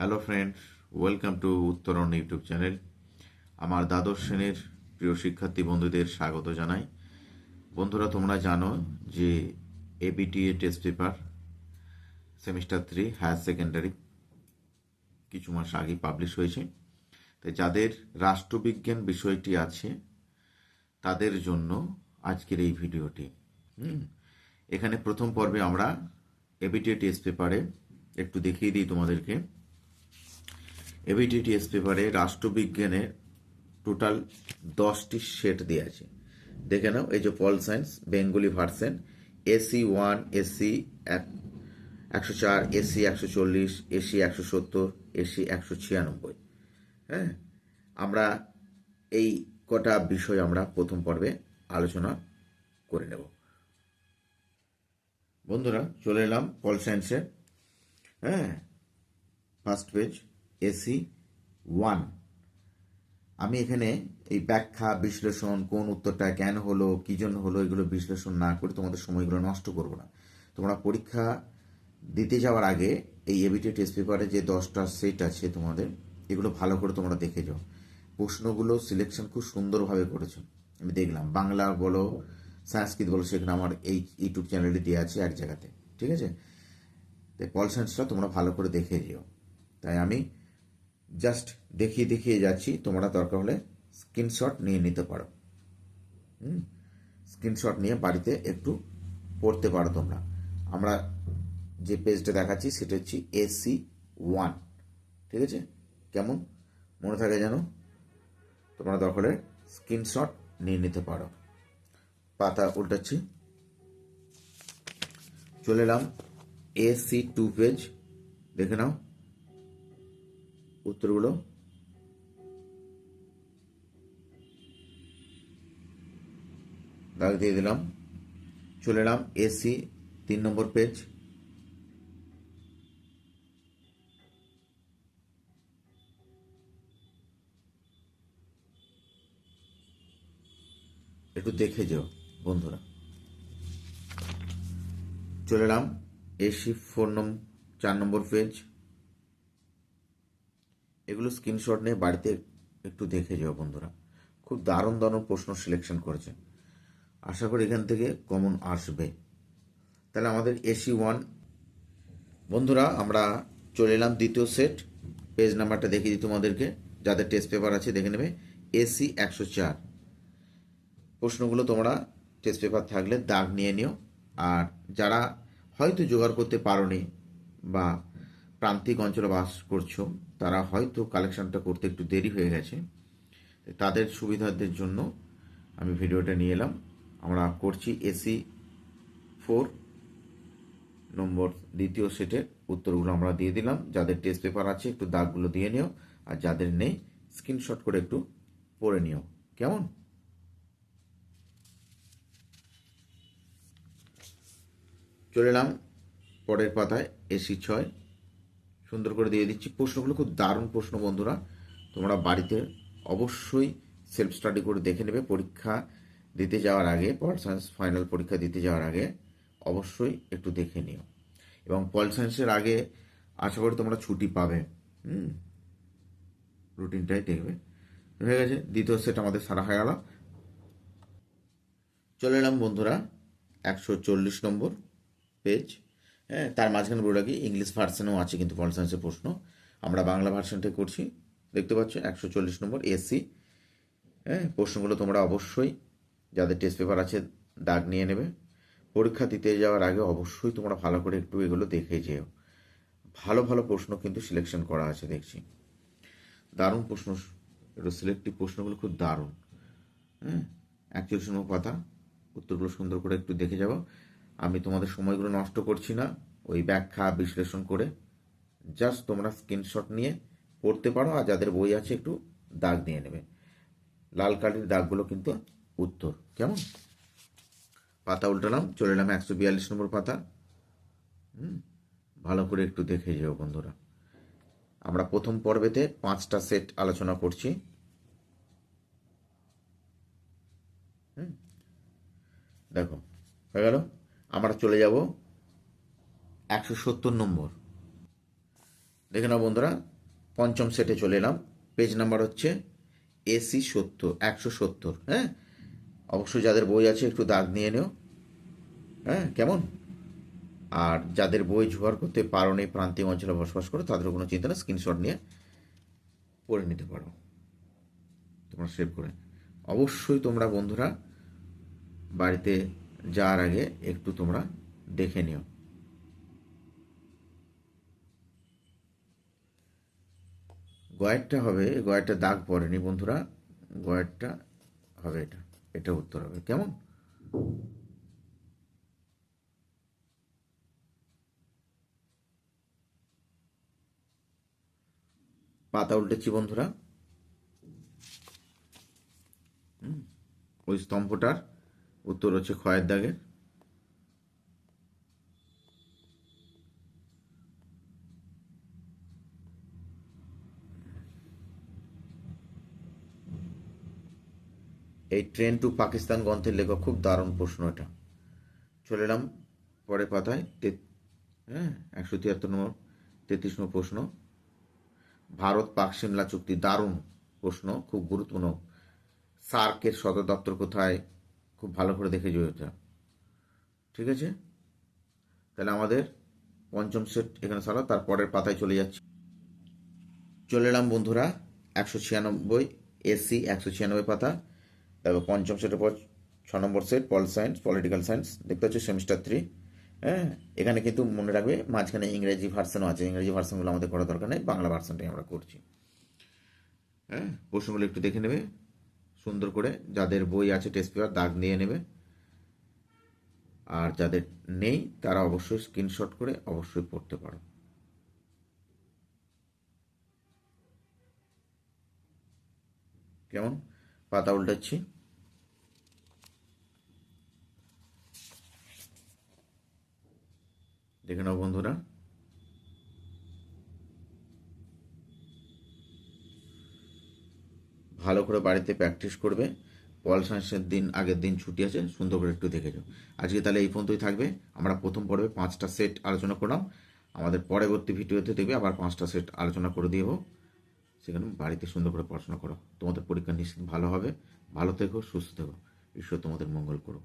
Hello friends welcome to Uttaran YouTube channel আমার দ্বাদশ শ্রেণির প্রিয় শিক্ষার্থী বন্ধুদের স্বাগত জানাই। বন্ধুরা, তোমরা জানো যে ABTA test paper semester three higher secondary কিছু মাস আগে পাবলিশ হয়েছে। তাই যাদের রাষ্ট্রবিজ্ঞান বিষয়টি আছে, তাদের জন্য আজকের এই ভিডিওটি। এখানে প্রথম পর্বে আমরা এবিটিএ টেস্ট পেপারে একটু দেখিয়ে দিই তোমাদেরকে। এবিটিটিএস পেপারে রাষ্ট্রবিজ্ঞানের টোটাল দশটি সেট দেওয়া আছে দেখে নাও, এই যে pol science Bengali version, AC one, AC এক, একশো চার, এসি একশো চল্লিশ, এসি একশো সত্তর, এসি একশো ছিয়ানব্বই। হ্যাঁ? আমরা এই কটা বিষয় আমরা প্রথম পর্বে আলোচনা করে নেব। বন্ধুরা, চলে এলাম পল সায়েন্সে হ্যাঁ? First page. এসি ওয়ান আমি এখানে এই ব্যাখ্যা, বিশ্লেষণ, কোন উত্তরটা কেন হলো, কি জন্য হলো, এগুলো বিশ্লেষণ না করে তোমাদের সময়গুলো নষ্ট করব না। তোমরা পরীক্ষা দিতে যাওয়ার আগে এই এবিটি টেস্ট পেপারে যে দশটা সেট আছে তোমাদের, এগুলো ভালো করে তোমরা দেখে যাও। প্রশ্নগুলো সিলেকশন খুব সুন্দরভাবে করেছ। আমি দেখলাম, বাংলা বলো, সংস্কৃত বলো সেখানে আমার এই ইউটিউব চ্যানেলে দেওয়া আছে এক জায়গাতে, ঠিক আছে? তাই পল সায়েন্সটা তোমরা ভালো করে দেখে যেও। তাই আমি জাস্ট দেখিয়ে দেখিয়ে যাচ্ছি, তোমরা দরকার হলে স্ক্রিনশট নিয়ে নিতে পারো। হুম? স্ক্রিনশট নিয়ে বাড়িতে একটু পড়তে পারো তোমরা। আমরা যে পেজটা দেখাচ্ছি, সেটা হচ্ছে এসি ওয়ান ঠিক আছে? কেমন? মনে থাকে যেন? তোমরা দরকার হলে স্ক্রিনশট নিয়ে নিতে পারো। পাতা উল্টাচ্ছি। চলে এলাম এসি টু পেজ দেখে নাও। উত্তরগুলো। দাগ দিয়ে দিলাম। চলে এলাম এসি তিন নম্বর পেজ একটু দেখে যেও, বন্ধুরা। চলে এলাম এসি ফোর নম্বর চার নম্বর পেজ এগুলো স্ক্রিনশট নিয়ে বাড়িতে একটু দেখে যাও বন্ধুরা। খুব দারুণ দারুণ প্রশ্ন সিলেকশন করেছে। আশা করি এখান থেকে কমন আসবে। তাহলে আমাদের এসি ওয়ান বন্ধুরা, আমরা চলে এলাম দ্বিতীয় সেট পেজ নাম্বারটা দেখিয়ে দিই তোমাদেরকে। যাদের টেস্ট পেপার আছে, দেখে নেবে। এসি একশো চার। প্রশ্নগুলো তোমরা টেস্ট পেপার থাকলে দাগ নিয়ে নিও। আর যারা হয়তো জোগাড় করতে পারোনি বা প্রান্তিক অঞ্চলে বাস করছ, তারা হয়তো কালেকশনটা করতে একটু দেরি হয়ে গেছে। তাদের সুবিধাদের জন্য আমি ভিডিওটা নিয়ে এলাম। আমরা করছি এসি ফোর নম্বর দ্বিতীয় সেটের উত্তরগুলো আমরা দিয়ে দিলাম। যাদের টেস্ট পেপার আছে, একটু দাগগুলো দিয়ে নিও, আর যাদের নেই স্ক্রিনশট করে একটু পড়ে নিও। কেমন? চলে এলাম পরের পাতায় এসি ছয়। সুন্দর করে দিয়ে দিচ্ছি। প্রশ্নগুলো খুব দারুণ প্রশ্ন বন্ধুরা। তোমরা বাড়িতে অবশ্যই সেলফ স্টাডি করে দেখে নেবে। পরীক্ষা দিতে যাওয়ার আগে, পল সায়েন্স ফাইনাল পরীক্ষা দিতে যাওয়ার আগে অবশ্যই একটু দেখে নিও। এবং পল সায়েন্সের আগে আশা করি তোমরা ছুটি পাবে। হুম রুটিনটাই দেখবে। হয়ে গেছে, দ্বিতীয় সেট আমাদের সারা হয়ে গেল। চলে এলাম বন্ধুরা, একশো চল্লিশ নম্বর পেজ হ্যাঁ তার মাঝখানে বলে রাখি ইংলিশ ভার্সনেও আছে কিন্তু পল সায়েন্সের প্রশ্ন। আমরা বাংলা ভার্সনটাই করছি। দেখতে পাচ্ছ, একশো চল্লিশ নম্বর এসি হ্যাঁ প্রশ্নগুলো তোমরা অবশ্যই, যাদের টেস্ট পেপার আছে, দাগ নিয়ে নেবে। পরীক্ষা দিতে যাওয়ার আগে অবশ্যই তোমরা ভালো করে একটু এগুলো দেখে যেও। ভালো ভালো প্রশ্ন কিন্তু সিলেকশন করা আছে, দেখছি। দারুণ প্রশ্ন সিলেক্টিভ প্রশ্নগুলো খুব দারুণ। হ্যাঁ একচল্লিশ নম্বর পাতা। উত্তরগুলো সুন্দর করে একটু দেখে যাব। আমি তোমাদের সময়গুলো নষ্ট করছি না। ওই ব্যাখ্যা, বিশ্লেষণ করে জাস্ট তোমরা স্ক্রিনশট নিয়ে পড়তে পারো আর যাদের বই আছে একটু দাগ দিয়ে নেবে। লাল কালির দাগগুলো কিন্তু উত্তর। কেমন? পাতা উল্টালাম, চলে এলাম একশো বিয়াল্লিশ নম্বর পাতা। হুম, ভালো করে একটু দেখে যেও বন্ধুরা। আমরা প্রথম পর্বেতে পাঁচটা সেট আলোচনা করছি। দেখো, হয়ে গেল? আমরা চলে যাব একশো সত্তর নম্বর। দেখে নাও বন্ধুরা, পঞ্চম সেটে চলে এলাম। পেজ নাম্বার হচ্ছে এসি সত্তর, একশো সত্তর হ্যাঁ? অবশ্যই যাদের বই আছে একটু দাগ নিয়ে নিও হ্যাঁ? কেমন? আর যাদের বই জোগাড় করতে পারো নেই প্রান্তিক অঞ্চলে বসবাস করো তাদের কোনো চিন্তা না স্ক্রিনশট নিয়ে পড়ে নিতে পারো। তোমরা সেভ করে। অবশ্যই তোমরা বন্ধুরা বাড়িতে যাওয়ার আগে একটু তোমরা দেখে নিও। গয়েরটা হবে গয়েরটা দাগ পড়েনি বন্ধুরা। গয়েরটা হবে এটা এটা উত্তর হবে। কেমন? পাতা উল্টেছি বন্ধুরা। ওই স্তম্ভটার উত্তর হচ্ছে ক্ষয়ের দাগের এই ট্রেন টু পাকিস্তান গ্রন্থের লেখক, খুব দারুণ প্রশ্ন এটা। চলে এলাম পরে পাতায় হ্যাঁ একশো তিয়াত্তর নম্বর, তেত্রিশ নম্বর প্রশ্ন। ভারত পাক সিমলা চুক্তি, দারুণ প্রশ্ন, খুব গুরুত্বপূর্ণ। সার্কের সদর দপ্তর কোথায়? খুব ভালো করে দেখে যাও এটা। ঠিক আছে? তাহলে আমাদের পঞ্চম সেট এখানে সারা তার পরের পাতায় চলে যাচ্ছি। চলে এলাম বন্ধুরা, একশো ছিয়ানব্বই এসি একশো ছিয়ানব্বই পাতা, তারপর পঞ্চম সেটের পর ছ নম্বর set, pol science, political science, দেখতে হচ্ছে সেমিস্টার থ্রি। হ্যাঁ এখানে কিন্তু মনে রাখবে, মাঝখানে ইংরেজি ভার্সনও আছে, ইংরেজি ভার্সনগুলো আমাদের করা দরকার নেই, বাংলা ভার্সনটাই আমরা করছি। হ্যাঁ প্রশ্নগুলো একটু দেখে নেবে। সুন্দর করে যাদের বই আছে টেস্ট পেপার দাগ নিয়ে নেবে। আর যাদের নেই, তারা অবশ্যই স্ক্রিনশট করে অবশ্যই পড়তে পারো। কেমন? পাতা উল্টাচ্ছি। দেখে নাও বন্ধুরা। ভালো করে বাড়িতে প্র্যাকটিস করবে। পল সায়েন্সের দিন, আগের দিন ছুটি আছে, সুন্দর করে একটু দেখে যাও। আজকে তাহলে এই পর্যন্তই থাকবে। আমরা প্রথম পর্বে পাঁচটা সেট আলোচনা করলাম। আমাদের পরবর্তী ভিডিওতে দেখবে আবার পাঁচটা সেট আলোচনা করে দিয়ে সেখানে বাড়িতে সুন্দর করে পড়াশোনা করো। তোমাদের পরীক্ষা নিশ্চিত ভালো হবে। ভালো থেকো, সুস্থ থেকো। ঈশ্বর তোমাদের মঙ্গল করো